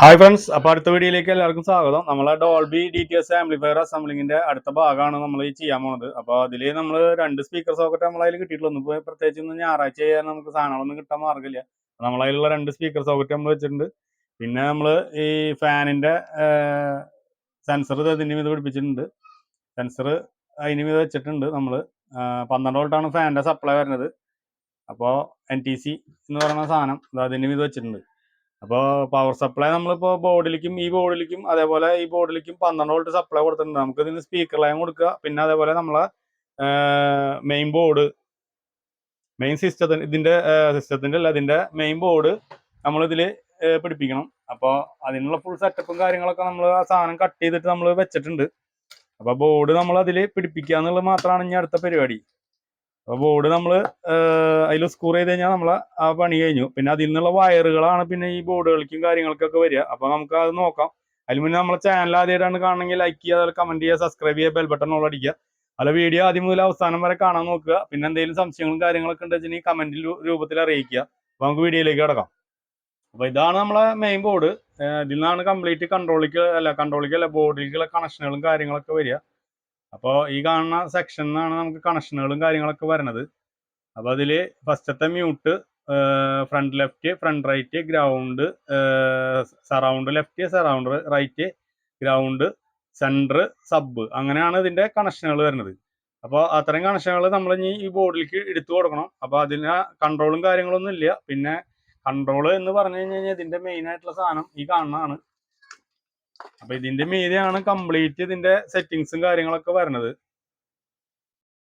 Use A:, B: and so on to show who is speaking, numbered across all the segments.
A: Hi friends അപ്പോൾ അടുത്ത വീഡിയോയിലേക്ക് എല്ലാവർക്കും സ്വാഗതം. നമ്മളെ Dolby D T S amplifier അസംബ്ലിങ്ങിന്റെ അടുത്ത ഭാഗമാണ് നമ്മൾ ഈ ചെയ്യാൻ പോണത്. അപ്പോൾ അതിൽ നമ്മൾ രണ്ട് സ്പീക്കർ സോക്കറ്റ് നമ്മളതിൽ കിട്ടിയിട്ടുള്ളൂ. ഇപ്പോൾ പ്രത്യേകിച്ച് ഇന്ന് ഞായറാഴ്ച ചെയ്യാൻ നമുക്ക് സാധനങ്ങളൊന്നും കിട്ടാൻ മാർഗമില്ല നമ്മളതിലുള്ള രണ്ട് സ്പീക്കർ സോക്കറ്റ് നമ്മൾ വെച്ചിട്ടുണ്ട്. പിന്നെ നമ്മൾ ഈ ഫാനിന്റെ സെൻസർ ഇതിന്റെ മീത് പിടിപ്പിച്ചിട്ടുണ്ട്. സെൻസർ അതിന് മീത് വെച്ചിട്ടുണ്ട് നമ്മൾ പന്ത്രണ്ട് വോൾട്ടാണ് ഫാനിന്റെ സപ്ലൈ വരുന്നത്. അപ്പോൾ എൻ ടി സി എന്ന് പറയുന്ന സാധനം അത് അതിന്റെ മീത് വെച്ചിട്ടുണ്ട്. അപ്പോൾ പവർ സപ്ലൈ നമ്മളിപ്പോൾ ബോർഡിലേക്കും ഈ ബോർഡിലേക്കും അതേപോലെ ഈ ബോർഡിലേക്കും പന്ത്രണ്ട് വോൾട്ട് സപ്ലൈ കൊടുത്തിട്ടുണ്ട്. നമുക്ക് ഇതിന് സ്പീക്കർ ലൈൻ കൊടുക്കുക. പിന്നെ അതേപോലെ നമ്മളെ മെയിൻ ബോർഡ് മെയിൻ സിസ്റ്റത്തിന് ഇതിന്റെ സിസ്റ്റത്തിന്റെ അല്ല ഇതിന്റെ മെയിൻ ബോർഡ് നമ്മൾ ഇതിൽ പിടിപ്പിക്കണം. അപ്പോൾ അതിനുള്ള ഫുൾ സെറ്റപ്പും കാര്യങ്ങളൊക്കെ നമ്മൾ ആ സാധനം കട്ട് ചെയ്തിട്ട് നമ്മൾ വെച്ചിട്ടുണ്ട്. അപ്പോൾ ബോർഡ് നമ്മൾ അതിൽ പിടിപ്പിക്കുക എന്നുള്ളത് മാത്രമാണ് ഇനി അടുത്ത പരിപാടി. അപ്പോൾ ബോർഡ് നമ്മൾ അതിൽ സ്കൂർ ചെയ്ത് കഴിഞ്ഞാൽ നമ്മൾ ആ പണി കഴിഞ്ഞു. പിന്നെ അതിൽ നിന്നുള്ള വയറുകളാണ് പിന്നെ ഈ ബോർഡുകൾക്കും കാര്യങ്ങൾക്കൊക്കെ വരിക. അപ്പോൾ നമുക്ക് അത് നോക്കാം. അതിൽ മുന്നേ നമ്മളെ ചാനൽ ആദ്യമായിട്ടാണ് കാണണമെങ്കിൽ ലൈക്ക് ചെയ്യുക അതുപോലെ കമന്റ് ചെയ്യുക സബ്സ്ക്രൈബ് ചെയ്യുക ബെൽ ബട്ടൺ ഉള്ള അടിക്കുക. അല്ല വീഡിയോ ആദ്യം മുതൽ അവസാനം വരെ കാണാൻ നോക്കുക. പിന്നെ എന്തെങ്കിലും സംശയങ്ങളും കാര്യങ്ങളൊക്കെ ഉണ്ടെങ്കിൽ കമന്റിൽ രൂപത്തിൽ അറിയിക്കുക. അപ്പോൾ നമുക്ക് വീഡിയോയിലേക്ക് കിടക്കാം. അപ്പോൾ ഇതാണ് നമ്മളെ മെയിൻ ബോർഡ് ഇതിൽ നിന്നാണ് കംപ്ലീറ്റ് കൺട്രോളിക്ക് അല്ല കൺട്രോളിക്ക് അല്ല ബോർഡിലേക്കുള്ള കണക്ഷനുകളും കാര്യങ്ങളൊക്കെ വരിക. അപ്പോൾ ഈ കാണുന്ന സെക്ഷനിൽ നമുക്ക് കണക്ഷനുകളും കാര്യങ്ങളൊക്കെ വരണത്. അപ്പോൾ അതിൽ ഫസ്റ്റത്തെ mute front left front right ground surround left surround right ground centre sub അങ്ങനെയാണ് ഇതിന്റെ കണക്ഷനുകൾ വരുന്നത്. അപ്പോൾ അത്രയും കണക്ഷനുകൾ നമ്മൾ ഇനി ഈ ബോർഡിലേക്ക് എടുത്തു കൊടുക്കണം. അപ്പോൾ അതിന് കൺട്രോളും കാര്യങ്ങളൊന്നും ഇല്ല. പിന്നെ കൺട്രോൾ എന്ന് പറഞ്ഞു കഴിഞ്ഞാൽ ഇതിന്റെ മെയിൻ ആയിട്ടുള്ള സാധനം ഈ കാണുന്നതാണ്. അപ്പൊ ഇതിന്റെ മീതിയാണ് കംപ്ലീറ്റ് ഇതിന്റെ സെറ്റിങ്സും കാര്യങ്ങളൊക്കെ വരണത്.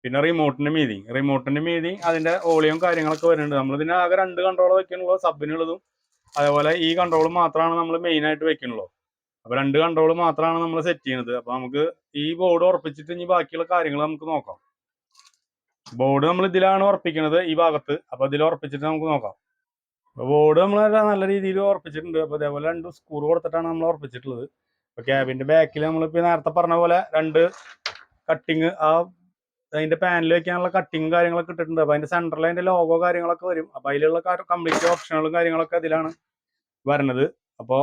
A: പിന്നെ റിമോട്ടിന്റെ മീതി. റിമോട്ടിന്റെ മീതി അതിന്റെ ഓളിയും കാര്യങ്ങളൊക്കെ വരുന്നുണ്ട്. നമ്മൾ ഇതിന് ആകെ രണ്ട് കൺട്രോൾ വെക്കണുള്ളൂ സബിനുള്ളതും അതേപോലെ ഈ കൺട്രോൾ മാത്രമാണ് നമ്മൾ മെയിൻ ആയിട്ട് വെക്കണുള്ളൂ അപ്പൊ രണ്ട് കൺട്രോൾ മാത്രമാണ് നമ്മൾ സെറ്റ് ചെയ്യുന്നത്. അപ്പൊ നമുക്ക് ഈ ബോർഡ് ഉറപ്പിച്ചിട്ട് ഇനി ബാക്കിയുള്ള കാര്യങ്ങൾ നമുക്ക് നോക്കാം. ബോർഡ് നമ്മൾ ഇതിലാണ് ഉറപ്പിക്കുന്നത് ഈ ഭാഗത്ത്. അപ്പൊ ഇതിൽ ഉറപ്പിച്ചിട്ട് നമുക്ക് നോക്കാം. ബോർഡ് നമ്മൾ നല്ല രീതിയിൽ ഉറപ്പിച്ചിട്ടുണ്ട്. അപ്പൊ അതേപോലെ രണ്ട് സ്ക്രൂ കൊടുത്തിട്ടാണ് നമ്മൾ ഉറപ്പിച്ചിട്ടുള്ളത്. ക്യാബിന്റെ ബാക്കിൽ നമ്മളിപ്പോ നേരത്തെ പറഞ്ഞ പോലെ രണ്ട് കട്ടിങ് ആ അതിന്റെ പാനൽ വെക്കാനുള്ള കട്ടിങ് കാര്യങ്ങളൊക്കെ ഇട്ടിട്ടുണ്ട്. അപ്പൊ അതിന്റെ സെന്ററിൽ അതിന്റെ ലോഗോ കാര്യങ്ങളൊക്കെ വരും. അപ്പൊ അതിലുള്ള കംപ്ലീറ്റ് ഓപ്ഷനുകളും കാര്യങ്ങളൊക്കെ അതിലാണ് വരണത്. അപ്പോ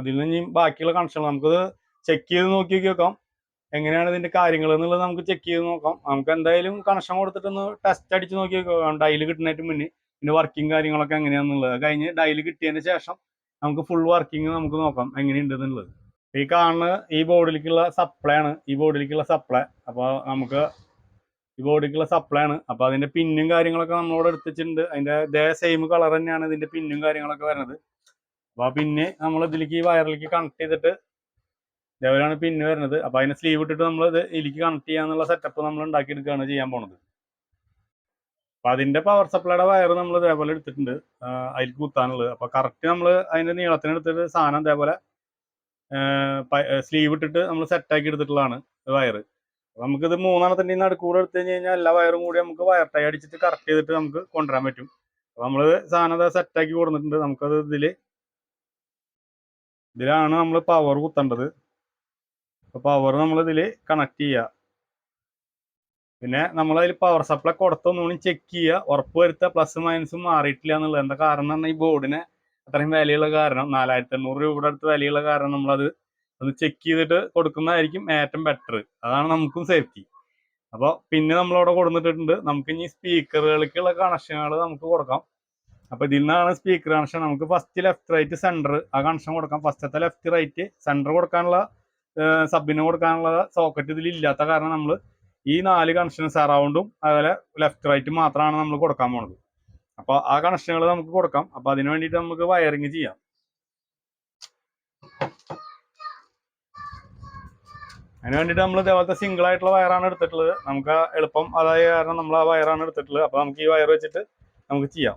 A: ഇതിൽ നിന്ന് ബാക്കിയുള്ള കണക്ഷൻ നമുക്ക് ചെക്ക് ചെയ്ത് നോക്കി നോക്കാം. എങ്ങനെയാണ് ഇതിന്റെ കാര്യങ്ങൾ എന്നുള്ളത് നമുക്ക് ചെക്ക് ചെയ്ത് നോക്കാം. നമുക്ക് എന്തായാലും കണക്ഷൻ കൊടുത്തിട്ടൊന്ന് ടെസ്റ്റ് അടിച്ച് നോക്കി നോക്കാം. ഡയൽ കിട്ടുന്നതിന് മുന്നേ. പിന്നെ വർക്കിംഗ് കാര്യങ്ങളൊക്കെ എങ്ങനെയാണെന്നുള്ളത് കഴിഞ്ഞ് ഡയൽ കിട്ടിയതിന് ശേഷം നമുക്ക് ഫുൾ വർക്കിംഗ് നമുക്ക് നോക്കാം എന്നുള്ളത് ഈ കാണുന്ന ഈ ബോർഡിലേക്കുള്ള സപ്ലൈ ആണ്. ഈ ബോർഡിലേക്കുള്ള സപ്ലൈ അപ്പോൾ നമുക്ക് ഈ ബോർഡിലേക്കുള്ള സപ്ലൈ ആണ്. അപ്പോൾ അതിന്റെ പിന്നും കാര്യങ്ങളൊക്കെ നമ്മളോട് എടുത്തിട്ടുണ്ട്. അതിന്റെ ഇതേ സെയിം കളർ തന്നെയാണ് ഇതിന്റെ പിന്നും കാര്യങ്ങളൊക്കെ വരുന്നത്. അപ്പോൾ പിന്നെ നമ്മൾ ഇതിലേക്ക് ഈ വയറിലേക്ക് കണക്ട് ചെയ്തിട്ട് ഇതേപോലെയാണ് പിന്ന് വരുന്നത്. അപ്പോൾ അതിന് സ്ലീവ് ഇട്ടിട്ട് നമ്മൾ ഇത് ഇതിലേക്ക് കണക്ട് ചെയ്യാന്നുള്ള സെറ്റപ്പ് നമ്മൾ ഉണ്ടാക്കിയെടുക്കുകയാണ് ചെയ്യാൻ പോണത്. അപ്പൊ അതിന്റെ പവർ സപ്ലൈയുടെ വയർ നമ്മൾ ഇതേപോലെ എടുത്തിട്ടുണ്ട്. അതിൽ കുത്താനുള്ളത്. അപ്പൊ കറക്റ്റ് നമ്മൾ അതിന്റെ നീളത്തിന് എടുത്തിട്ട് സാധനം ഇതേപോലെ സ്ലീവ് ഇട്ടിട്ട് നമ്മൾ സെറ്റാക്കി എടുത്തിട്ടുള്ളതാണ് വയർ നമുക്കിത് മൂന്നെണ്ണത്തിന്റെ നടുക്കൂടെ എടുത്തു കഴിഞ്ഞ് കഴിഞ്ഞാൽ എല്ലാ വയറും കൂടി നമുക്ക് വയർ ടൈ അടിച്ചിട്ട് കറക്റ്റ് ചെയ്തിട്ട് നമുക്ക് കൊണ്ടുവരാൻ പറ്റും. അപ്പൊ നമ്മൾ സാധനം സെറ്റാക്കി കൊടുത്തിട്ടുണ്ട്. നമുക്കത് ഇതിൽ ഇതിലാണ് നമ്മൾ പവർ കുത്തേണ്ടത്. അപ്പൊ പവർ നമ്മൾ ഇതിൽ കണക്ട് ചെയ്യുക പിന്നെ നമ്മൾ അതിൽ പവർ സപ്ലൈ കൊടുത്തൊന്നുകൂടി ചെക്ക് ചെയ്യുക ഉറപ്പ് വരുത്തുക പ്ലസ് മൈനസും മാറിയിട്ടില്ല എന്നുള്ളത്. എന്താ കാരണം ഈ ബോർഡിന് അത്രയും വിലയുള്ള കാരണം. നാലായിരത്തി എണ്ണൂറ് രൂപയുടെ അടുത്ത് വിലയുള്ള കാരണം നമ്മളത് ഒന്ന് ചെക്ക് ചെയ്തിട്ട് കൊടുക്കുന്നതായിരിക്കും ഏറ്റവും ബെറ്റർ അതാണ് നമുക്കും സേഫ്റ്റി അപ്പോൾ പിന്നെ നമ്മളവിടെ കൊടുത്തിട്ടുണ്ട് നമുക്ക് ഇനി സ്പീക്കറുകൾക്കുള്ള കണക്ഷനുകൾ നമുക്ക് കൊടുക്കാം. അപ്പോൾ ഇതിൽ നിന്നാണ് സ്പീക്കർ കണക്ഷൻ നമുക്ക് ഫസ്റ്റ് ലെഫ്റ്റ് റൈറ്റ് സെന്റർ ആ കണക്ഷൻ കൊടുക്കാം. ഫസ്റ്റത്തെ ലെഫ്റ്റ് റൈറ്റ് സെന്റർ കൊടുക്കാനുള്ള സബിന് കൊടുക്കാനുള്ള സോക്കറ്റ് ഇതിൽ ഇല്ലാത്ത കാരണം നമ്മൾ ഈ നാല് കണക്ഷൻസ് സറൗണ്ടും അതുപോലെ ലെഫ്റ്റ് റൈറ്റ് മാത്രമാണ് നമ്മൾ കൊടുക്കാൻ പോണത്. അപ്പോൾ ആ കണക്ഷനുകൾ നമുക്ക് കൊടുക്കാം. അപ്പോൾ അതിന് വേണ്ടിയിട്ട് നമുക്ക് വയറിങ് ചെയ്യാം. അതിന് വേണ്ടിയിട്ട് നമ്മൾ ഇതേപോലത്തെ സിംഗിൾ ആയിട്ടുള്ള വയറാണ് എടുത്തിട്ടുള്ളത്. നമുക്ക് എളുപ്പം അതായത് കാരണം നമ്മൾ ആ വയറാണ് എടുത്തിട്ടുള്ളത്. അപ്പോൾ നമുക്ക് ഈ വയർ വെച്ചിട്ട് നമുക്ക് ചെയ്യാം.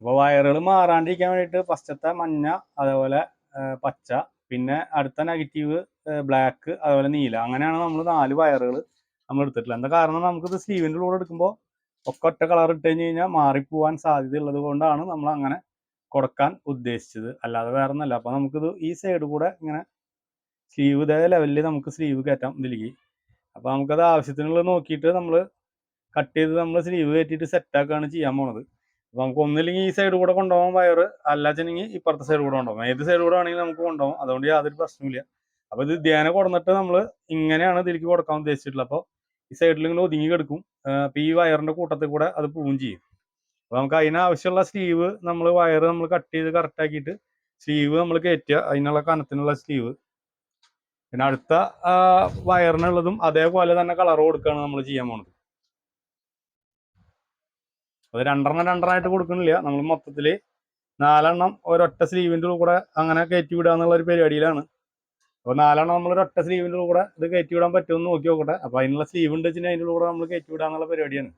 A: അപ്പോൾ വയറുകൾ മാറാണ്ടിരിക്കാൻ വേണ്ടിയിട്ട് ഫസ്റ്റത്തെ മഞ്ഞ അതേപോലെ പച്ച പിന്നെ അടുത്ത നെഗറ്റീവ് ബ്ലാക്ക് അതുപോലെ നീല. അങ്ങനെയാണ് നമ്മൾ നാല് വയറുകൾ നമ്മൾ എടുത്തിട്ടുള്ളത്. എന്താ കാരണം നമുക്കിത് സ്ലീവിന്റെ കൂടെ എടുക്കുമ്പോൾ ഒക്കെ ഒറ്റ കളർ ഇട്ട് കഴിഞ്ഞ് കഴിഞ്ഞാൽ മാറിപ്പോവാൻ സാധ്യതയുള്ളത് കൊണ്ടാണ് നമ്മൾ അങ്ങനെ കൊടുക്കാൻ ഉദ്ദേശിച്ചത്. അല്ലാതെ വേറെ ഒന്നല്ല അപ്പോൾ നമുക്കിത് ഈ സൈഡ് കൂടെ ഇങ്ങനെ സ്ലീവ് ഇതേ ലെവലിൽ നമുക്ക് സ്ലീവ് കയറ്റാം ഇതിലേക്ക്. അപ്പോൾ നമുക്കത് ആവശ്യത്തിനുള്ളത് നോക്കിയിട്ട് നമ്മൾ കട്ട് ചെയ്ത് നമ്മൾ സ്ലീവ് കയറ്റിയിട്ട് സെറ്റാക്കുകയാണ് ചെയ്യാൻ പോണത്. അപ്പോൾ നമുക്ക് ഒന്നില്ലെങ്കിൽ ഈ സൈഡ് കൂടെ കൊണ്ടുപോകാൻ വയറ് അല്ലാച്ചെങ്കിൽ ഇപ്പുറത്തെ സൈഡ് കൂടെ കൊണ്ടുപോകാം. ഏത് സൈഡ് കൂടെ ആണെങ്കിലും നമുക്ക് കൊണ്ടുപോകാം. അതുകൊണ്ട് യാതൊരു പ്രശ്നമില്ല അപ്പൊ ഇത് ധ്യാന കൊടുന്നിട്ട് നമ്മൾ ഇങ്ങനെയാണ് ഇതിലേക്ക് കൊടുക്കാൻ ഉദ്ദേശിച്ചിട്ടുള്ളത്. അപ്പോൾ ഈ സൈഡിൽ ഇങ്ങനെ ഒതുങ്ങി കിടക്കും. അപ്പൊ ഈ വയറിന്റെ കൂട്ടത്തിൽ കൂടെ അത് പൂവും ചെയ്യും. അപ്പൊ നമുക്ക് അതിനാവശ്യമുള്ള സ്ലീവ് നമ്മൾ വയർ നമ്മൾ കട്ട് ചെയ്ത് കറക്റ്റ് ആക്കിയിട്ട് സ്ലീവ് നമ്മൾ കയറ്റുക. അതിനുള്ള കനത്തിനുള്ള സ്ലീവ് പിന്നെ അടുത്ത വയറിനുള്ളതും അതേപോലെ തന്നെ കളർ കൊടുക്കുകയാണ് നമ്മൾ ചെയ്യാൻ പോണത്. അത് രണ്ടെണ്ണം രണ്ടെണ്ണമായിട്ട് കൊടുക്കണില്ല. നമ്മൾ മൊത്തത്തിൽ നാലെണ്ണം ഒരൊറ്റ സ്ലീവിന്റെ കൂടെ അങ്ങനെ കയറ്റി വിടുക എന്നുള്ള ഒരു പരിപാടിയിലാണ്. അപ്പോൾ നാലെണ്ണം നമ്മൾ ഒരൊറ്റ സ്ലീവിന്റെ കൂടെ ഇത് കയറ്റി വിടാൻ പറ്റുമെന്ന് നോക്കി നോക്കട്ടെ. അപ്പോൾ അതിനുള്ള സ്ലീവ് ഉണ്ട് വെച്ചാൽ അതിന്റെ കൂടെ നമ്മൾ കയറ്റി വിടുക എന്നുള്ള പരിപാടിയാണ്.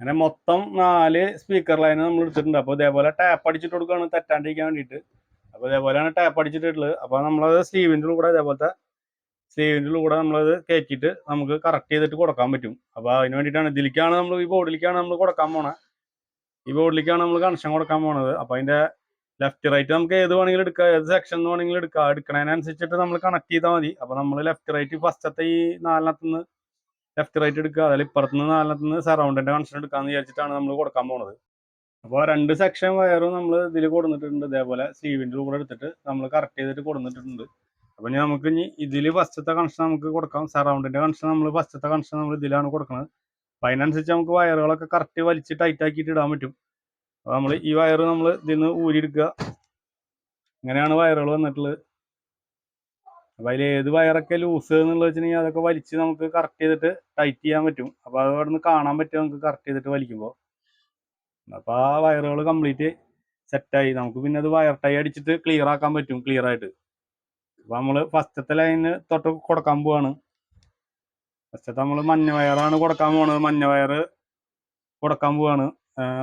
A: അങ്ങനെ മൊത്തം നാല് സ്പീക്കർ ലൈൻ നമ്മൾ എടുത്തിട്ടുണ്ട്. അപ്പോൾ ഇതേപോലെ ടാപ്പ് അടിച്ചിട്ട് കൊടുക്കുകയാണ് തെറ്റാണ്ടിരിക്കാൻ വേണ്ടിയിട്ട്. അപ്പോൾ ഇതേപോലെയാണ് ടാപ്പ് അടിച്ചിട്ടുള്ളത്. അപ്പോൾ നമ്മളത് സ്ലീവിന്റെ കൂടെ ഇതേപോലത്തെ സ്ലീവിന്റെ കൂടെ നമ്മളത് കയറ്റിയിട്ട് നമുക്ക് കറക്റ്റ് ചെയ്തിട്ട് കൊടുക്കാൻ പറ്റും. അപ്പോൾ അതിന് വേണ്ടിയിട്ടാണ് ഇതിലേക്കാണ് നമ്മൾ ഈ ബോർഡിലേക്കാണ് നമ്മൾ കൊടുക്കാൻ പോണത് ഈ ബോർഡിലേക്കാണ് നമ്മൾ കണക്ഷൻ കൊടുക്കാൻ പോണത്. അപ്പോൾ അതിന്റെ ലെഫ്റ്റ് റൈറ്റ് നമുക്ക് ഏത് വേണമെങ്കിലും എടുക്കാം ഏത് സെക്ഷൻ വേണമെങ്കിലും എടുക്കാം. എടുക്കണതിനനുസരിച്ചിട്ട് നമ്മൾ കണക്ട് ചെയ്താൽ മതി. അപ്പോൾ നമ്മൾ ലെഫ്റ്റ് റൈറ്റ് ഫസ്റ്റത്തെ ഈ നാലിനത്തുനിന്ന് ലെഫ്റ്റ് റൈറ്റ് എടുക്കുക അതിൽ ഇപ്പുറത്തുനിന്ന് നാലിനത്തുനിന്ന് സറൗണ്ടിന്റെ കണക്ഷൻ എടുക്കാമെന്ന് വിചാരിച്ചിട്ടാണ് നമ്മൾ കൊടുക്കാൻ പോണത്. അപ്പോൾ രണ്ട് സെക്ഷൻ വയറും നമ്മൾ ഇതിൽ കൊടുത്തിട്ടുണ്ട് ഇതേപോലെ സീവിന്റെ കൂടെ എടുത്തിട്ട് നമ്മൾ കറക്റ്റ് ചെയ്തിട്ട് കൊടുത്തിട്ടുണ്ട് അപ്പോൾ ഇനി നമുക്ക് ഇനി ഇതിൽ ഫസ്റ്റത്തെ കണക്ഷൻ നമുക്ക് കൊടുക്കാം. സറൗണ്ടിന്റെ കണക്ഷൻ നമ്മൾ ഫസ്റ്റത്തെ കണക്ഷൻ നമ്മൾ ഇതിലാണ് കൊടുക്കുന്നത് അപ്പം അതിനനുസരിച്ച് നമുക്ക് വയറുകളൊക്കെ കറക്റ്റ് വലിച്ച് ടൈറ്റ് ആക്കിയിട്ട് ഇടാൻ പറ്റും. അപ്പോൾ നമ്മൾ ഈ വയർ നമ്മൾ ഇതിൽ നിന്ന് ഊരിയെടുക്കുക. ഇങ്ങനെയാണ് വയറുകൾ വന്നിട്ടുള്ളത്. അപ്പോൾ അതിൽ ഏത് വയറൊക്കെ ലൂസ് എന്നുള്ളത് വെച്ചിട്ടുണ്ടെങ്കിൽ അതൊക്കെ വലിച്ച് നമുക്ക് കറക്റ്റ് ചെയ്തിട്ട് ടൈറ്റ് ചെയ്യാൻ പറ്റും. അപ്പോൾ അത് അവിടെ നിന്ന് കാണാൻ പറ്റും നമുക്ക് കറക്റ്റ് ചെയ്തിട്ട് വലിക്കുമ്പോൾ. അപ്പോൾ ആ വയറുകൾ കംപ്ലീറ്റ് സെറ്റായി നമുക്ക് പിന്നെ അത് വയർ ടൈ അടിച്ചിട്ട് ക്ലിയർ ആക്കാൻ പറ്റും ക്ലിയർ ആയിട്ട്. അപ്പോൾ നമ്മൾ ഫസ്റ്റത്തെ ലൈന് തൊട്ട് കൊടുക്കാൻ പോവാണ്. ഫസ്റ്റത്തെ നമ്മൾ മഞ്ഞ വയറാണ് കൊടുക്കാൻ പോണത്. മഞ്ഞ വയർ കൊടുക്കാൻ പോവാണ്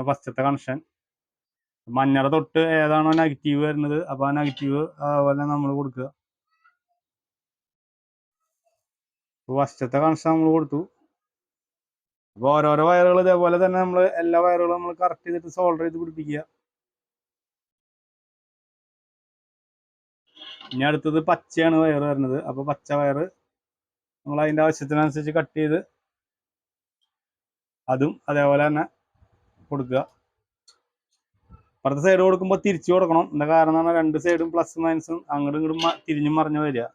A: ഫസ്റ്റത്തെ കണക്ഷൻ മഞ്ഞയുടെ തൊട്ട് ഏതാണോ നെഗറ്റീവ് വരുന്നത് അപ്പൊ ആ നെഗറ്റീവ് അതുപോലെ നമ്മൾ കൊടുക്കുക. ഫസ്റ്റത്തെ കണക്ഷൻ നമ്മൾ കൊടുത്തു. അപ്പോൾ ഓരോരോ വയറുകൾ ഇതേപോലെ തന്നെ നമ്മൾ എല്ലാ വയറുകളും നമ്മൾ കറക്റ്റ് ചെയ്തിട്ട് സോൾഡർ ചെയ്ത് പിടിപ്പിക്കുക. ഇനി അടുത്തത് പച്ചയാണ് വയർ വരുന്നത്. അപ്പോൾ പച്ച വയർ നമ്മൾ അതിന്റെ ആവശ്യത്തിനനുസരിച്ച് കട്ട് ചെയ്ത് അതും അതേപോലെ തന്നെ കൊടുക്കുക. അപ്പുറത്തെ സൈഡ് കൊടുക്കുമ്പോൾ തിരിച്ചു കൊടുക്കണം. എന്താ കാരണം പറഞ്ഞാൽ രണ്ട് സൈഡും പ്ലസ് മൈനസും അങ്ങോട്ടും ഇങ്ങോട്ടും തിരിഞ്ഞും മറിഞ്ഞു വരിക.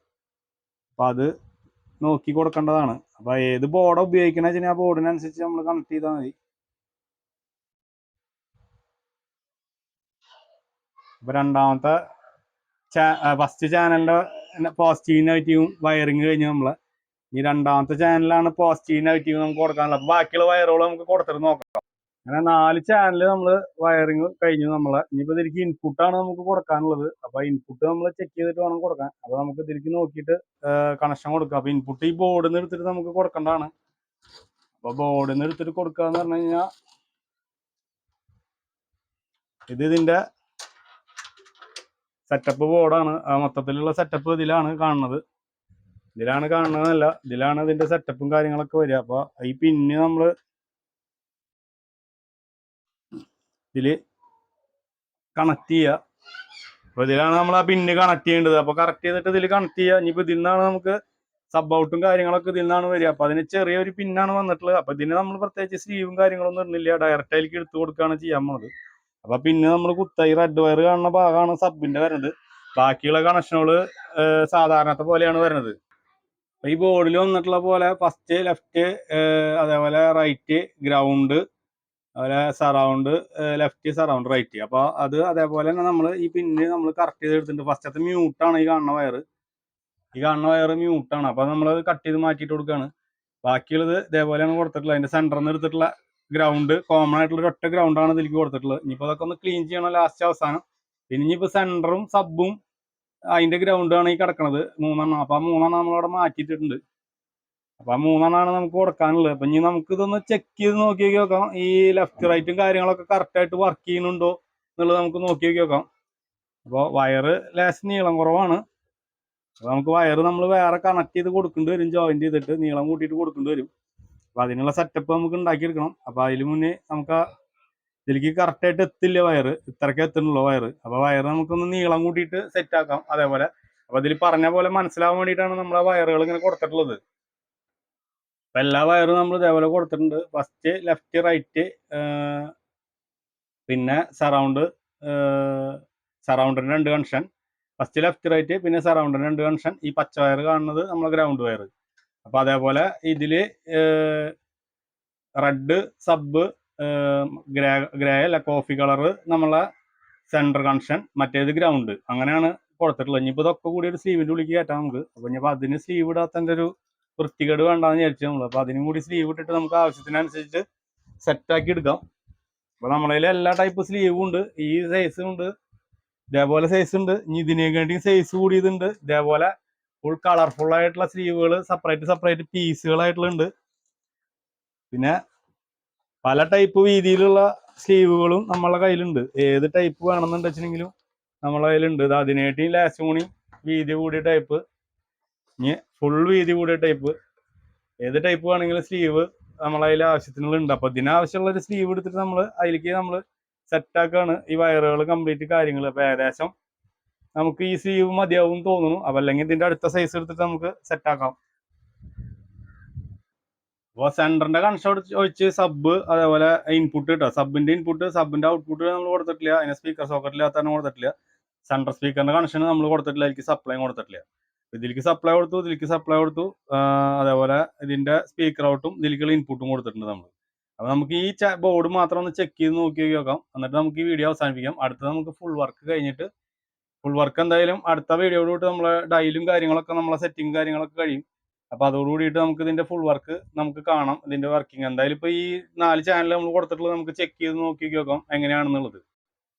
A: അപ്പം അത് നോക്കി കൊടുക്കേണ്ടതാണ്. അപ്പോൾ ഏത് ബോർഡാണ് ഉപയോഗിക്കണ വെച്ചാൽ ആ ബോർഡിനനുസരിച്ച് നമ്മൾ കണക്ട് ചെയ്താൽ മതി. അപ്പം രണ്ടാമത്തെ ഫസ്റ്റ് ചാനലിന്റെ പോസിറ്റീവ് നെഗറ്റീവും വയറിങ് കഴിഞ്ഞ് നമ്മൾ. ഈ രണ്ടാമത്തെ ചാനലാണ് പോസിറ്റീവ് നെഗറ്റീവ് നമുക്ക് കൊടുക്കാനുള്ളത്. അപ്പൊ ബാക്കിയുള്ള വയറുകൾ നമുക്ക് കൊടുത്തിട്ട് നോക്കാം. അങ്ങനെ നാല് ചാനൽ നമ്മൾ വയറിങ് കഴിഞ്ഞു നമ്മളെ. ഇനിയിപ്പോ ഇതിലേക്ക് ഇൻപുട്ടാണ് നമുക്ക് കൊടുക്കാനുള്ളത്. അപ്പൊ ഇൻപുട്ട് നമ്മൾ ചെക്ക് ചെയ്തിട്ട് വേണം കൊടുക്കാൻ. അപ്പൊ നമുക്ക് ഇതിലേക്ക് നോക്കിയിട്ട് കണക്ഷൻ കൊടുക്കുക അപ്പൊ ഇൻപുട്ട് ഈ ബോർഡിൽ നിന്ന് എടുത്തിട്ട് നമുക്ക് കൊടുക്കേണ്ടതാണ്. അപ്പൊ ബോർഡിൽ നിന്ന് എടുത്തിട്ട് കൊടുക്കുക എന്ന് പറഞ്ഞു കഴിഞ്ഞാൽ ഇത് ഇതിന്റെ സെറ്റപ്പ് ബോർഡാണ് ആ മൊത്തത്തിലുള്ള സെറ്റപ്പ് ഇതിലാണ് കാണുന്നത്. ഇതിലാണ് കാണുന്നതല്ല ഇതിലാണ് ഇതിന്റെ സെറ്റപ്പും കാര്യങ്ങളൊക്കെ വരിക. അപ്പൊ ഈ പിന്നെ നമ്മൾ ഇതിൽ കണക്ട് ചെയ്യുക അപ്പൊ ഇതിലാണ് നമ്മൾ ആ പിന്ന് കണക്ട് ചെയ്യേണ്ടത്. അപ്പൊ കറക്റ്റ് ചെയ്തിട്ട് ഇതിൽ കണക്ട് ചെയ്യുക ഇനിയിപ്പോ ഇതിൽ നിന്നാണ് നമുക്ക് സബ് ഔട്ടും കാര്യങ്ങളൊക്കെ ഇതിൽ നിന്നാണ് വരിക. അപ്പൊ അതിന് ചെറിയൊരു പിന്നാണ് വന്നിട്ടുള്ളത്. അപ്പൊ ഇതിന് നമ്മൾ പ്രത്യേകിച്ച് സ്ലീവും കാര്യങ്ങളൊന്നും ഇടുന്നില്ല. ഡയറക്റ്റ് അതിലേക്ക് എടുത്തു കൊടുക്കുകയാണ് ചെയ്യാൻ പോണത്. അപ്പോൾ പിന്നെ നമ്മൾ കുത്ത ഈ റെഡ് വയർ കാണുന്ന ഭാഗമാണ് സബിന്റെ വരുന്നത്. ബാക്കിയുള്ള കണക്ഷനുകൾ സാധാരണത്തെ പോലെയാണ് വരുന്നത്. അപ്പൊ ഈ ബോർഡിൽ വന്നിട്ടുള്ള പോലെ ഫസ്റ്റ് ലെഫ്റ്റ് അതേപോലെ റൈറ്റ് ഗ്രൗണ്ട് അതുപോലെ സറൗണ്ട് ലെഫ്റ്റ് സറൗണ്ട് റൈറ്റ് അപ്പോൾ അത് അതേപോലെ തന്നെ നമ്മൾ ഈ പിന്നെ നമ്മൾ കറക്റ്റ് ചെയ്ത് എടുത്തിട്ടുണ്ട് ഫസ്റ്റത്തെ മ്യൂട്ടാണ് ഈ കാണുന്ന വയർ ഈ കാണുന്ന വയർ മ്യൂട്ടാണ് അപ്പോൾ നമ്മൾ കട്ട് ചെയ്ത് മാറ്റിയിട്ട് കൊടുക്കുകയാണ് ബാക്കിയുള്ളത് ഇതേപോലെയാണ് കൊടുത്തിട്ടുള്ളത്. അതിന്റെ സെന്ററിൽ നിന്ന് എടുത്തിട്ടുള്ള ഗ്രൗണ്ട് കോമൺ ആയിട്ടുള്ള ഒറ്റ ഗ്രൗണ്ടാണ് ഇതിലേക്ക് കൊടുത്തിട്ടുള്ളത്. ഇനിയിപ്പോൾ അതൊക്കെ ഒന്ന് ക്ലീൻ ചെയ്യണം ലാസ്റ്റ് അവസാനം. പിന്നെ ഇനിയിപ്പോൾ സെന്ററും സബും അതിന്റെ ഗ്രൗണ്ടാണ് ഈ കിടക്കണത്. മൂന്നെണ്ണം. അപ്പൊ ആ മൂന്നെണ്ണം നമ്മളവിടെ മാറ്റിയിട്ടുണ്ട് അപ്പൊ ആ മൂന്നെണ്ണമാണ് നമുക്ക് കൊടുക്കാനുള്ളത്. അപ്പൊ ഇനി നമുക്ക് ഇതൊന്ന് ചെക്ക് ചെയ്ത് നോക്കി നോക്കി. ഈ ലെഫ്റ്റ് റൈറ്റും കാര്യങ്ങളൊക്കെ കറക്റ്റ് ആയിട്ട് വർക്ക് ചെയ്യുന്നുണ്ടോ എന്നുള്ളത് നമുക്ക് നോക്കി നോക്കി നോക്കാം. അപ്പോൾ വയറ് ലേശം നീളം കുറവാണ്. അപ്പൊ നമുക്ക് വയറ് നമ്മൾ വേറെ കണക്ട് ചെയ്ത് കൊടുക്കേണ്ടി വരും ജോയിന്റ് ചെയ്തിട്ട്. നീളം കൂട്ടിയിട്ട് കൊടുക്കേണ്ടി വരും. അപ്പൊ അതിനുള്ള സെറ്റപ്പ് നമുക്ക് ഉണ്ടാക്കിയെടുക്കണം. അപ്പൊ അതിന് മുന്നേ നമുക്ക് ഇതിലേക്ക് കറക്റ്റ് ആയിട്ട് എത്തില്ല വയറ്? ഇത്രയ്ക്ക് എത്തുന്നുള്ളൂ വയറ്. അപ്പൊ വയറ് നമുക്കൊന്ന് നീളം കൂട്ടിയിട്ട് സെറ്റ് ആക്കാം അതേപോലെ. അപ്പൊ ഇതിൽ പറഞ്ഞ പോലെ മനസ്സിലാവാൻ വേണ്ടിയിട്ടാണ് നമ്മൾ ആ വയറുകൾ ഇങ്ങനെ കൊടുത്തിട്ടുള്ളത്. അപ്പൊ എല്ലാ വയറും നമ്മൾ ഇതേപോലെ കൊടുത്തിട്ടുണ്ട്. ഫസ്റ്റ് ലെഫ്റ്റ് റൈറ്റ് പിന്നെ സറൗണ്ട് സറൗണ്ടിന് രണ്ട് കൺഷൻ ഫസ്റ്റ് ലെഫ്റ്റ് റൈറ്റ് പിന്നെ സറൗണ്ടിന് രണ്ട് കൺഷൻ ഈ പച്ച വയർ കാണുന്നത് നമ്മളെ ഗ്രൗണ്ട് വയർ അപ്പൊ അതേപോലെ ഇതിൽ റെഡ് സബ് ഗ്രേ ഗ്രേ അല്ല കോഫി കളറ് നമ്മളെ സെൻട്രൽ കണക്ഷൻ മറ്റേത് ഗ്രൗണ്ട്. അങ്ങനെയാണ് കൊടുത്തിട്ടുള്ളത്. ഇനിയിപ്പോൾ ഇതൊക്കെ കൂടി ഒരു സ്ലീവിന്റെ ഉള്ളിലേക്ക് കയറ്റാം നമുക്ക്. അപ്പൊ ഇനിയിപ്പോൾ അതിന് സ്ലീവ് ഇടാത്തതിന്റെ ഒരു വൃത്തികേട് വേണ്ടാന്ന് വിചാരിച്ചു നമ്മൾ അപ്പൊ അതിനും കൂടി സ്ലീവ് ഇട്ടിട്ട് നമുക്ക് ആവശ്യത്തിനനുസരിച്ച് സെറ്റ് ആക്കി എടുക്കാം. അപ്പൊ നമ്മളെ എല്ലാ ടൈപ്പ് സ്ലീവും ഉണ്ട്. ഈ സൈസും ഉണ്ട്. ഇതേപോലെ സൈസ് ഉണ്ട് ഇനി ഇതിനേക്കാട്ടി സൈസ് കൂടിയതുണ്ട്. ഇതേപോലെ ഫുൾ കളർഫുൾ ആയിട്ടുള്ള സ്ലീവുകൾ സെപ്പറേറ്റ് സെപ്പറേറ്റ് പീസുകളായിട്ടുള്ളുണ്ട് പിന്നെ പല ടൈപ്പ് വീതിയിലുള്ള സ്ലീവുകളും നമ്മളെ കയ്യിലുണ്ട്. ഏത് ടൈപ്പ് വേണമെന്നുണ്ട് വെച്ചിട്ടുണ്ടെങ്കിലും നമ്മളെ കയ്യിലുണ്ട്. ഇത് അതിനേട്ടിയും ലാസ്റ്റ് വീതി കൂടിയ ടൈപ്പ് ഇനി ഫുൾ വീതി കൂടിയ ടൈപ്പ് ഏത് ടൈപ്പ് വേണമെങ്കിലും സ്ലീവ് നമ്മളെ അതിൽ ആവശ്യത്തിനുള്ള ഉണ്ട് അപ്പൊ ഇതിനാവശ്യമുള്ള ഒരു സ്ലീവ് എടുത്തിട്ട് നമ്മൾ അതിലേക്ക് നമ്മൾ സെറ്റാക്കാണ് ഈ വയറുകൾ കംപ്ലീറ്റ് കാര്യങ്ങൾ അപ്പൊ ഏകദേശം നമുക്ക് ഈ സ്ലീവ് മതിയാവും തോന്നുന്നു. അപ്പൊ അല്ലെങ്കിൽ ഇതിന്റെ അടുത്ത സൈസ് എടുത്തിട്ട് നമുക്ക് സെറ്റ് ആക്കാം. അപ്പോൾ സെന്ററിന്റെ കണക്ഷൻ ഒഴിച്ച് സബ് അതേപോലെ ഇൻപുട്ട് കിട്ടുക. സബിന്റെ ഇൻപുട്ട് സബിന്റെ ഔട്ട്പുട്ട് നമ്മൾ കൊടുത്തിട്ടില്ല. അതിന് സ്പീക്കർ സോക്കറ്റിലാത്താണ് കൊടുത്തിട്ടില്ല. സെൻട്രൽ സ്പീക്കറിന്റെ കണക്ഷൻ നമ്മൾ കൊടുത്തിട്ടില്ല. അതിലേക്ക് സപ്ലൈ കൊടുത്തിട്ടില്ല. ഇതിലേക്ക് സപ്ലൈ കൊടുത്തു ഇതിലേക്ക് സപ്ലൈ കൊടുത്തു. അതേപോലെ ഇതിന്റെ സ്പീക്കർ ഔട്ടും ഇതിലേക്കുള്ള ഇൻപുട്ടും കൊടുത്തിട്ടുണ്ട് നമ്മൾ. അപ്പൊ നമുക്ക് ഈ ബോർഡ് മാത്രം ഒന്ന് ചെക്ക് ചെയ്ത് നോക്കി നോക്കാം. എന്നിട്ട് നമുക്ക് ഈ വീഡിയോ അവസാനിപ്പിക്കാം. അടുത്ത നമുക്ക് ഫുൾ വർക്ക് കഴിഞ്ഞിട്ട് ഫുൾ വർക്ക് എന്തായാലും അടുത്ത വീഡിയോയോട് കൂടി നമ്മളെ ഡയലും കാര്യങ്ങളൊക്കെ നമ്മളെ സെറ്റിംഗ് കാര്യങ്ങളൊക്കെ കഴിയും. അപ്പൊ അതോടുകൂടിയിട്ട് നമുക്ക് ഇതിന്റെ ഫുൾ വർക്ക് നമുക്ക് കാണാം ഇതിന്റെ വർക്കിംഗ് എന്തായാലും ഇപ്പൊ ഈ നാല് ചാനൽ നമ്മൾ കൊടുത്തിട്ടുള്ളത് നമുക്ക് ചെക്ക് ചെയ്ത് നോക്കി നോക്കാം എങ്ങനെയാണെന്നുള്ളത്.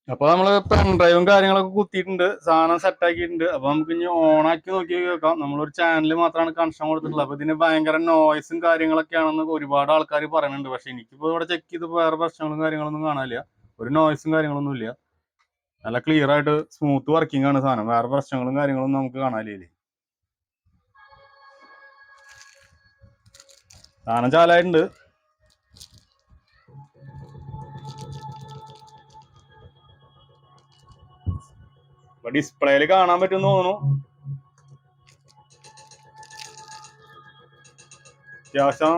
A: അപ്പൊ നമ്മൾ പെൻ ഡ്രൈവും കാര്യങ്ങളൊക്കെ കുത്തിയിട്ടുണ്ട് സാധനം സെറ്റ് ആക്കിയിട്ടുണ്ട്. അപ്പൊ നമുക്ക് ഇനി ഓൺ ആക്കി നോക്കി നോക്കാം. നമ്മളൊരു ചാനൽ മാത്രമാണ് കണക്ഷൻ കൊടുത്തിട്ടുള്ളത്. അപ്പൊ ഇതിന് ഭയങ്കര നോയ്സും കാര്യങ്ങളൊക്കെയാണെന്ന് ഒരുപാട് ആൾക്കാർ പറയുന്നുണ്ട്. പക്ഷെ എനിക്കിപ്പോ ഇവിടെ ചെക്ക് ചെയ്ത് വേറെ പ്രശ്നങ്ങളും കാര്യങ്ങളൊന്നും കാണാനില്ല. ഒരു നോയ്സും കാര്യങ്ങളൊന്നും ഇല്ല നല്ല ക്ലിയർ ആയിട്ട് സ്മൂത്ത് വർക്കിംഗ് ആണ് സാധനം. വേറെ പ്രശ്നങ്ങളും കാര്യങ്ങളും നമുക്ക് കാണാനില്ലേ? സാധനം ചാലായിട്ടുണ്ട്. ഡിസ്പ്ലേയിൽ കാണാൻ പറ്റും തോന്നുന്നു. അത്യാവശ്യം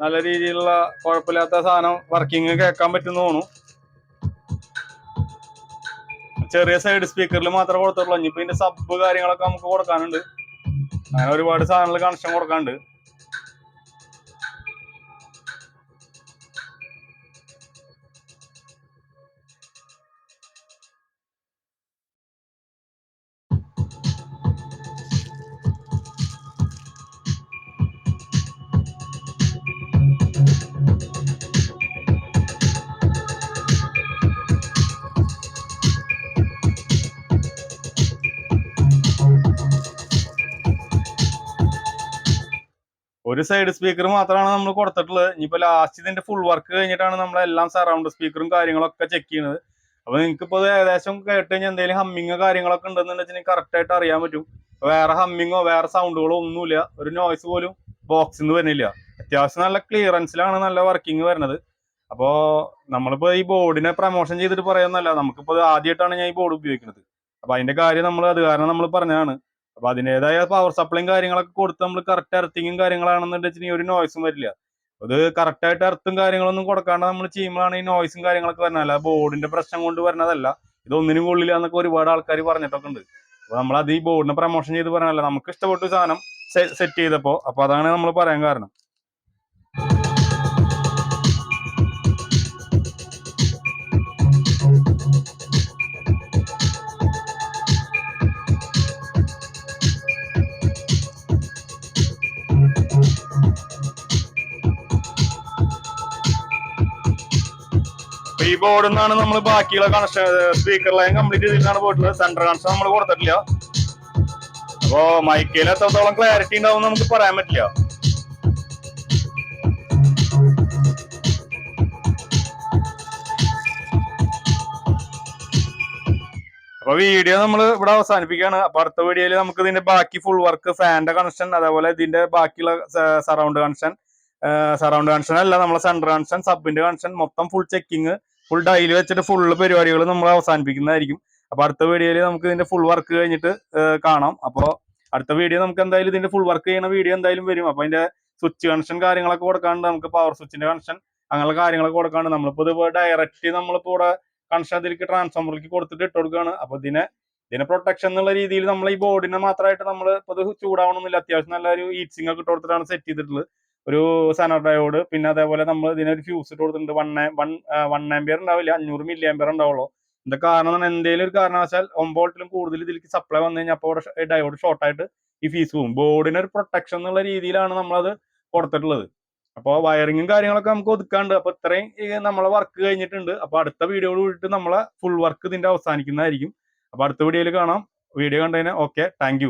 A: നല്ല രീതിയിലുള്ള കുഴപ്പമില്ലാത്ത സാധനം വർക്കിംഗ് കേൾക്കാൻ പറ്റും തോന്നുന്നു. ചെറിയ സൈഡ് സ്പീക്കറിൽ മാത്രമേ കൊടുത്തുള്ളൂ ഇനിയിപ്പോ ഇതിന്റെ സബ് കാര്യങ്ങളൊക്കെ നമുക്ക് കൊടുക്കാനുണ്ട്. അങ്ങനെ ഒരുപാട് സാധനങ്ങൾ കണക്ഷൻ കൊടുക്കാനുണ്ട്. ഒരു സൈഡ് സ്പീക്കർ മാത്രമാണ് നമ്മൾ കൊടുത്തിട്ടുള്ളത്. ഇനിയിപ്പോ ലാസ്റ്റ് ഇതിന്റെ ഫുൾ വർക്ക് കഴിഞ്ഞിട്ടാണ് നമ്മളെല്ലാം സറൗണ്ട് സ്പീക്കറും കാര്യങ്ങളൊക്കെ ചെക്ക് ചെയ്യുന്നത്. അപ്പൊ നിങ്ങൾക്ക് ഇപ്പോൾ ഏകദേശം കേട്ട് കഴിഞ്ഞാൽ എന്തെങ്കിലും ഹമ്മിങ്ങോ കാര്യങ്ങളൊക്കെ ഉണ്ടെന്ന് ഉണ്ടെന്നുണ്ടെങ്കിൽ കറക്റ്റ് ആയിട്ട് അറിയാൻ പറ്റും. വേറെ ഹമ്മിങ്ങോ വേറെ സൗണ്ടുകളോ ഒന്നുമില്ല. ഒരു നോയ്സ് പോലും ബോക്സിൽ നിന്ന് വരുന്നില്ല. അത്യാവശ്യം നല്ല ക്ലിയറൻസിലാണ് നല്ല വർക്കിംഗ് വരുന്നത്. അപ്പോ നമ്മളിപ്പോ ഈ ബോർഡിനെ പ്രമോഷൻ ചെയ്തിട്ട് പറയുന്നല്ല നമുക്കിപ്പോ ആദ്യമായിട്ടാണ് ഞാൻ ഈ ബോർഡ് ഉപയോഗിക്കുന്നത്. അപ്പൊ അതിന്റെ കാര്യം നമ്മൾ അത് കാരണം നമ്മൾ പറഞ്ഞതാണ്. അപ്പൊ അതിന്റെതായ പവർ സപ്ലൈയും കാര്യങ്ങളൊക്കെ കൊടുത്ത് നമ്മൾ കറക്റ്റ് എർത്തിങ്ങും കാര്യങ്ങളാണെന്നുണ്ടെങ്കിൽ ഒരു നോയ്സും വരില്ല. അത് കറക്റ്റ് ആയിട്ട് എർത്തും കാര്യങ്ങളൊന്നും കൊടുക്കാണ്ട് നമ്മൾ ചെയ്യുമ്പോഴാണ് ഈ നോയ്സും കാര്യങ്ങളൊക്കെ വരുന്നത്. അല്ല ബോർഡിന്റെ പ്രശ്നം കൊണ്ട് വരുന്നതല്ല. ഇതൊന്നിനും കൊള്ളില്ല എന്നൊക്കെ ഒരുപാട് ആൾക്കാർ പറഞ്ഞിട്ടൊക്കെ ഉണ്ട്. അപ്പൊ നമ്മൾ അത് ഈ ബോർഡിനെ പ്രൊമോഷൻ ചെയ്ത് പറഞ്ഞല്ല നമുക്ക് ഇഷ്ടപ്പെട്ട സാധനം സെറ്റ് ചെയ്തപ്പോ. അപ്പൊ അതാണ് നമ്മൾ പറയാൻ കാരണം. ഈ ബോർഡിൽ നിന്നാണ് നമ്മൾ ബാക്കിയുള്ള കണക്ഷൻ സ്പീക്കർ ലൈൻ കംപ്ലീറ്റ് ചെയ്തിട്ടാണ് പോയിട്ടുള്ളത്. സെൻട്രൽ കണക്ഷൻ നമ്മൾ കൊടുത്തിട്ടില്ല. അപ്പോ മൈക്കയിൽ എത്രത്തോളം ക്ലാരിറ്റി ഉണ്ടാവും നമുക്ക് പറയാൻ പറ്റില്ല. അപ്പൊ വീഡിയോ നമ്മൾ ഇവിടെ അവസാനിപ്പിക്കുകയാണ്. അപ്പൊ അടുത്ത വീഡിയോയിൽ നമുക്ക് ഇതിന്റെ ബാക്കി ഫുൾ വർക്ക് ഫാന്റെ കണക്ഷൻ അതേപോലെ ഇതിന്റെ ബാക്കിയുള്ള സറൗണ്ട് കണക്ഷൻ സറൗണ്ട് കണക്ഷൻ അല്ല നമ്മളെ സെൻട്രൽ കണക്ഷൻ സബിന്റെ കണക്ഷൻ മൊത്തം ഫുൾ ചെക്കിങ് ഫുൾ ഡൈലി വെച്ചിട്ട് ഫുൾ പരിപാടികൾ നമ്മൾ അവസാനിപ്പിക്കുന്നതായിരിക്കും. അപ്പൊ അടുത്ത വീഡിയോയിൽ നമുക്ക് ഇതിന്റെ ഫുൾ വർക്ക് കഴിഞ്ഞിട്ട് കാണാം. അപ്പോൾ അടുത്ത വീഡിയോ നമുക്ക് എന്തായാലും ഇതിന്റെ ഫുൾ വർക്ക് ചെയ്യുന്ന വീഡിയോ എന്തായാലും വരും. അപ്പൊ അതിന്റെ സ്വിച്ച് കണക്ഷൻ കാര്യങ്ങളൊക്കെ കൊടുക്കാണ്ട് നമുക്ക് പവർ സ്വിച്ചിന്റെ കണക്ഷൻ അങ്ങനെയുള്ള കാര്യങ്ങളൊക്കെ കൊടുക്കാണ്ട് നമ്മളിപ്പോ ഇത് ഡയറക്റ്റ് നമ്മളിപ്പോ ഇവിടെ കണക്ഷൻ അതിലേക്ക് ട്രാൻസ്ഫോമറിലേക്ക് കൊടുത്തിട്ട് ഇട്ട് കൊടുക്കുകയാണ് അപ്പൊ ഇതിനെ ഇതിനെ പ്രൊട്ടക്ഷൻ എന്നുള്ള രീതിയിൽ നമ്മൾ ഈ ബോർഡിനെ മാത്രമായിട്ട് നമ്മൾ ഇപ്പോൾ ഇത് ചൂടാവണമെന്നില്ല അത്യാവശ്യം നല്ല ഒരു ഹീറ്റ് സിങ് ഒക്കെ ഇട്ട് കൊടുത്തിട്ടാണ് സെറ്റ് ചെയ്തിട്ടുള്ളത്. ഒരു സനർ ഡയോഡ് പിന്നെ അതേപോലെ നമ്മൾ ഇതിനൊരു ഫ്യൂസ് ഇട്ട് കൊടുത്തിട്ടുണ്ട്. വൺ വൺ വൺ ആംബിയർ ഉണ്ടാവില്ല. അഞ്ഞൂറ് മില്ലി ആംബിയർ ഉണ്ടാവുള്ളൂ. എന്താ കാരണം എന്തെങ്കിലും ഒരു കാരണവശാൽ ഒമ്പോട്ടിലും കൂടുതൽ ഇതിലേക്ക് സപ്ലൈ വന്നു കഴിഞ്ഞാൽ അപ്പോൾ ഡയോഡ് ഷോർട്ട് ആയിട്ട് ഈ ഫീസ് പോകും ബോർഡിന് ഒരു പ്രൊട്ടക്ഷൻ എന്നുള്ള രീതിയിലാണ് നമ്മളത് കൊടുത്തിട്ടുള്ളത്. അപ്പോൾ വയറിങ്ങും കാര്യങ്ങളൊക്കെ നമുക്ക് ഒതുക്കാണ്ട് അപ്പോൾ ഇത്രയും നമ്മളെ വർക്ക് കഴിഞ്ഞിട്ടുണ്ട്. അപ്പോൾ അടുത്ത വീഡിയോയോട് കൂടിയിട്ട് നമ്മളെ ഫുൾ വർക്ക് ഇതിന്റെ അവസാനിക്കുന്നതായിരിക്കും. അപ്പോൾ അടുത്ത വീഡിയോയിൽ കാണാം. വീഡിയോ കണ്ടതിന് ഓക്കെ താങ്ക്